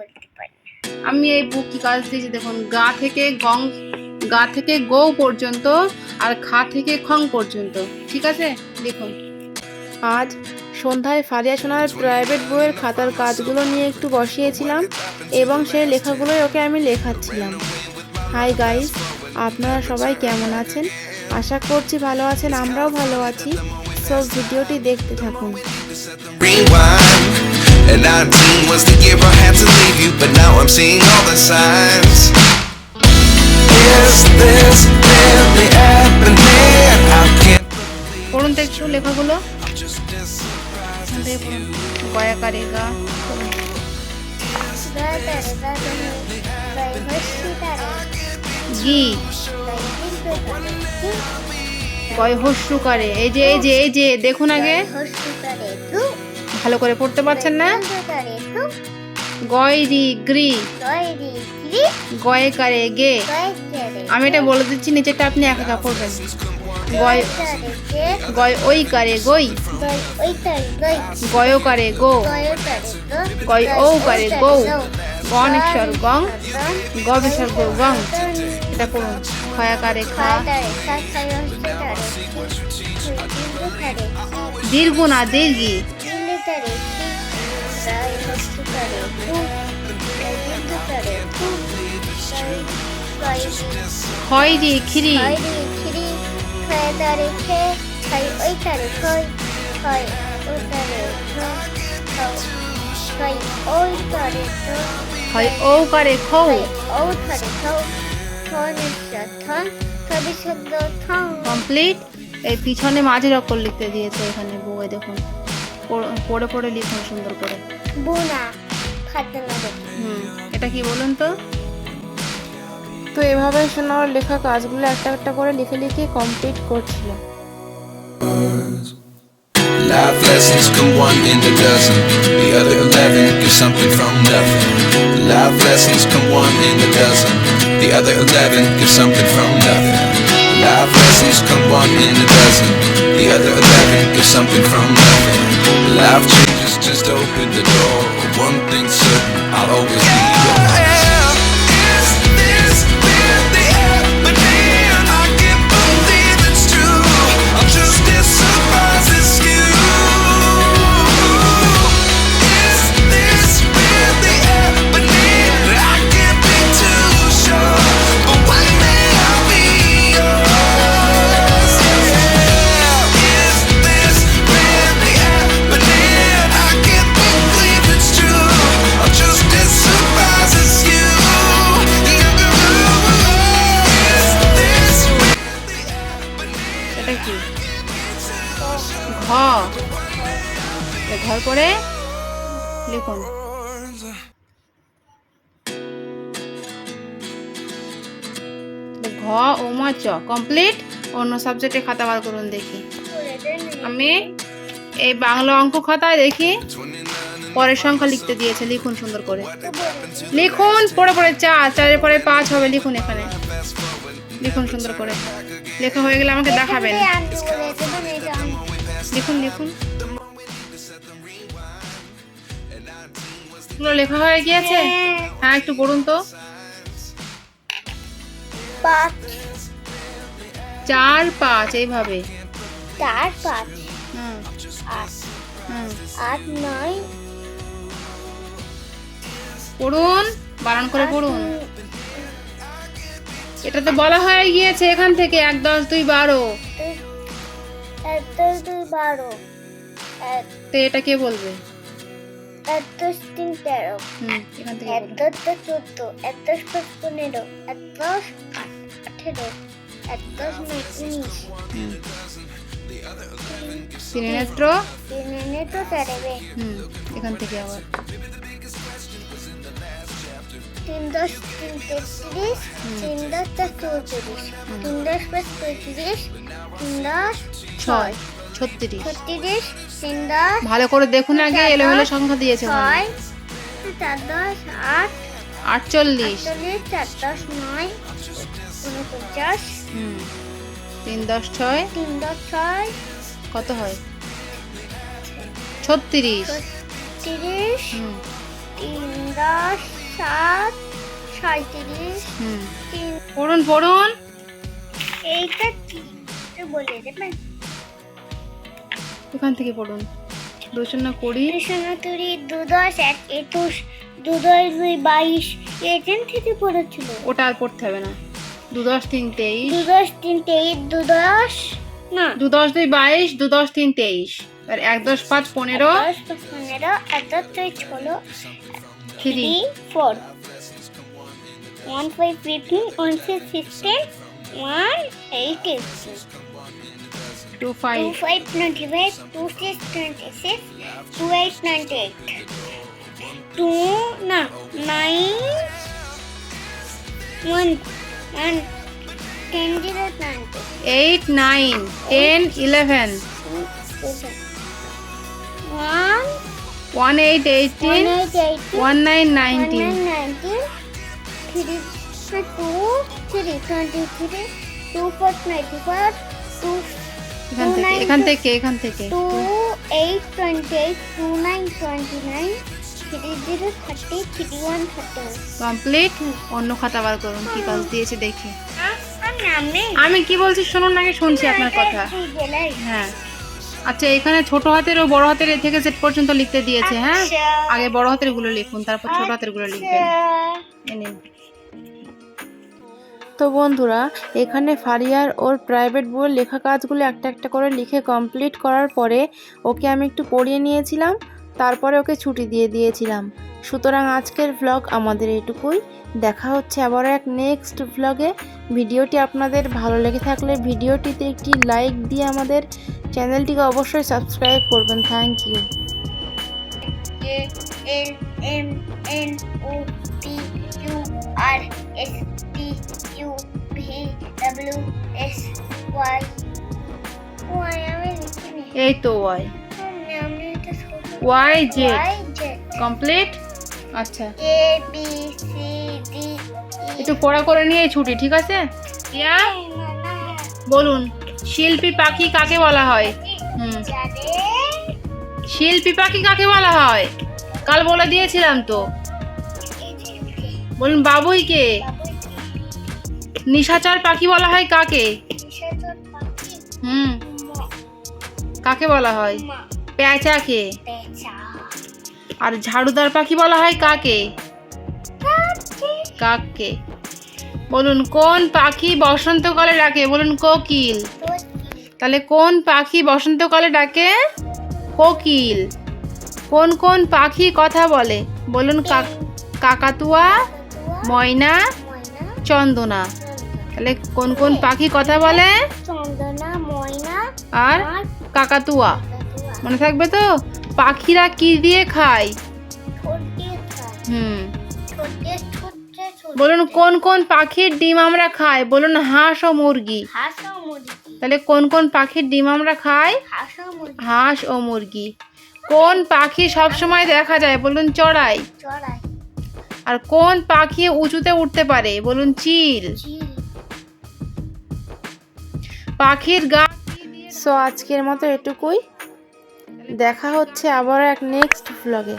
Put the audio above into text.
বলতে পারি আমি এই বুক কি কাজ দিয়েছি দেখুন গা থেকে গং গা থেকে গৌ পর্যন্ত আর খা থেকে খং পর্যন্ত ঠিক আছে? দেখুন। আজ সন্ধ্যায় ফারিয়া সোনার প্রাইভেট বইয়ের খাতার কাজগুলো নিয়ে একটু বসিয়েছিলাম এবং সেই লেখাগুলোই ওকে আমি লেখাচ্ছিলাম। হাই গাইস আপনারা সবাই কেমন আছেন? আশা করছি ভালো আছেন আমরাও ভালো আছি। সব ভিডিওটি দেখতে থাকুন. And 19 was the year I had to leave you, but now I'm seeing all the signs. Is this really happening? I can't পড়ুন তো একটু লেখাগুলো পড়ুন। গয়াকারে গা গয় হস্যুকারে এই যে এই যে এই যে দেখুন আগে হস্তি তারে তু ভালো করে পড়তে পারছেন না? কিন্তু তারে তু গয় রি গ্রি। গয়ে কারে গে। আমি এটা বলে দিচ্ছি নিচেটা আপনি একা একা পড়বেন। গয় গয় ওই কারে গই। গয় কারে গো। গয় ও কারে গৌ। গণেশ্বর গং গবেশ্বর গো গং এটা পড়ুন। খয়াকারে খা। দীর্ঘ না দীর্ঘি। ক্ষয় রি খিরি। তারে খে ওই তারে ও তারে খাই ওই তারে তো ও কারে খৌ। ও তারে কমপ্লিট। এই পিছনে মাঝের অক্ষর লিখতে দিয়েছে এখানে বউয়ে দেখুন। পড়- পড়ে লিখুন সুন্দর করে বুনা হুম এটা কি বলুন তো তো এভাবে সোনার লেখা কাজগুলো একটা একটা করে লিখে লিখে কমপ্লিট করছিল Life lessons come one in a dozen. The other eleven get something from nothing. Life lessons come one in a dozen. The other eleven get something from nothing. Life lessons come one in a dozen. The other eleven get something from nothing. Life changes just open the door. One thing's certain, I'll always be yours. করে লিখুন। ঘ ও মা চ complete অন্য সাবজেক্টে খাতা বার করুন দেখি। আমি এই বাংলা অঙ্ক খাতায় দেখি, পরের সংখ্যা লিখতে দিয়েছে, লিখুন সুন্দর করে। লিখুন পড়ে পড়ে চার, চারের পরে পাঁচ হবে, লিখুন এখানে। লিখুন সুন্দর করে। লেখা হয়ে গেলে আমাকে দেখাবেন। লিখুন লিখুন। এগুলো লেখা হয়ে গিয়েছে? হ্যাঁ। একটু পড়ুন তো। পাঁচ। চার পাঁচ এইভাবে। চার পাঁচ। হুম। আট। হুম। আট নয়। পড়ুন বারণ করে পড়ুন। এটা তো বলা হয়ে গিয়েছে এখান থেকে এক দশ দুই বারো। এক দশ দুই বারো। তো এটা কে বলবে? দশ তিন তেরো। দশ দশ চোদ্দ দশ পাঁচ পনেরো এক দশ আঠেরো এক দশ উনিশ। ত্রিনেত্র তিন এনে তো? এখান থেকে আবার। তিন দশ তিন তেত্রিশ তিন দশ দশ চৌত্রিশ তিন দশ পাঁচ পঁয়ত্রিশ তিন দশ ছয়। ছত্রিশ। ছত্রিশ তিন দশ ভালো করে দেখুন আগে এলোমেলো সংখ্যা দিয়েছে। ছয় চার দশ আট আটচল্লিশ। চার দশ নয় উনপঞ্চাশ হুম। তিন দশ ছয়। তিন দশ ছয় কত হয়? ছত্রিশ। তিরিশ তিন দশ সাত সাঁত্রিশ পড়ুন পড়ুন। এইটা কি? বলে দেবেন? এখান থেকে পড়ুন। দুশূন্য কুড়ি কৃষ্ণতুরি দু দশ এক একুশ দু দশ দুই বাইশ এখান থেকে পড়েছিল। ওটা আর পড়তে হবে না। দু দশ তিন তেইশ। দু দশ তিন তেইশ দু দশ না। দু দশ দুই বাইশ দু দশ তিন তেইশ। আর এক দশ পাঁচ পনেরো। পনেরো এক দশ দুই ষোলো three. Three four. One five fifteen one six sixteen one eight eighteen. Two two five five twenty five two six twenty six two eight ninety eight two না nine one one ten zero ninety eight nine ten eleven one one eight one eighteen eight eighteen one nine One nineteen nine nineteen, three two three এখান থেকে এখান থেকে এখান থেকে। two eight twenty eight, two nine twenty nine, three zero thirty, three one thirty complete অন্য খাতা বার করুন কি কাজ দিয়েছে দেখি। আমি কি বলছি শুনুন নাকি শুনছি আপনার কথা। হ্যাঁ। আচ্ছা এখানে ছোট হাতের ও বড় হাতের এ থেকে জেড পর্যন্ত লিখতে দিয়েছে হ্যাঁ? আচ্ছা। আগে বড় হাতেরগুলো লিখুন তারপর ছোট হাতেরগুলো লিখবেন। তো বন্ধুরা, এখানে ফারিয়ার ওর প্রাইভেট বইয়ের লেখা কাজগুলো একটা একটা করে লিখে কমপ্লিট করার পরে ওকে আমি একটু পড়িয়ে নিয়েছিলাম, তারপরে ওকে ছুটি দিয়ে দিয়েছিলাম। সুতরাং আজকের ভ্লগ আমাদের এটুকুই দেখা হচ্ছে আবার এক নেক্সট ভ্লগে ভিডিওটি আপনাদের ভালো লেগে থাকলে ভিডিওটিতে একটি লাইক দিয়ে আমাদের চ্যানেলটিকে অবশ্যই সাবস্ক্রাইব করবেন। Thank you N, O, P, Q, R, S আমি লিখিনি এই তো Y Y Z Z. Complete আচ্ছা। A B C D E. একটু পড়া করে নিয়ে ছুটি ঠিক আছে? ইয়া বলুন শিল্পী পাখি কাকে বলা হয়? হুম। শিল্পী পাখি কাকে বলা হয়? কাল বলে দিয়েছিলাম তো। বলুন বাবুই নিশাচার পাখি বলা হয় কাকে? হুম। কাকে বলা হয়? মা পেঁচাকে আর ঝাড়ুদার পাখি বলা হয় কাকে? কাককে। বলুন কোন পাখি বসন্তকালে ডাকে? বলুন কোকিল। তাহলে কোন পাখি বসন্তকালে ডাকে? কোকিল। কোন কোন পাখি কথা বলে? বলুন কাক- কাকাতুয়া ময়না। চন্দনা। তাহলে কোন কোন পাখি কথা বলে? চন্দনা ময়না আর কাকাতুয়া। মনে থাকবে তো? পাখিরা কি দিয়ে খায়? হুম। বলুন কোন কোন পাখির ডিম আমরা খাই? বলুন হাঁস ও মুরগি। তাহলে কোন কোন পাখির ডিম আমরা খাই? হাঁস ও মুরগি। কোন পাখি সব সময় দেখা যায়? বলুন চড়াই। চড়াই। আর কোন পাখি উঁচুতে উঠতে পারে? বলুন চিল। পাখির গা সো আজকের মতো এটুকুই। দেখা হচ্ছে আবার এক নেক্সট ভ্লগে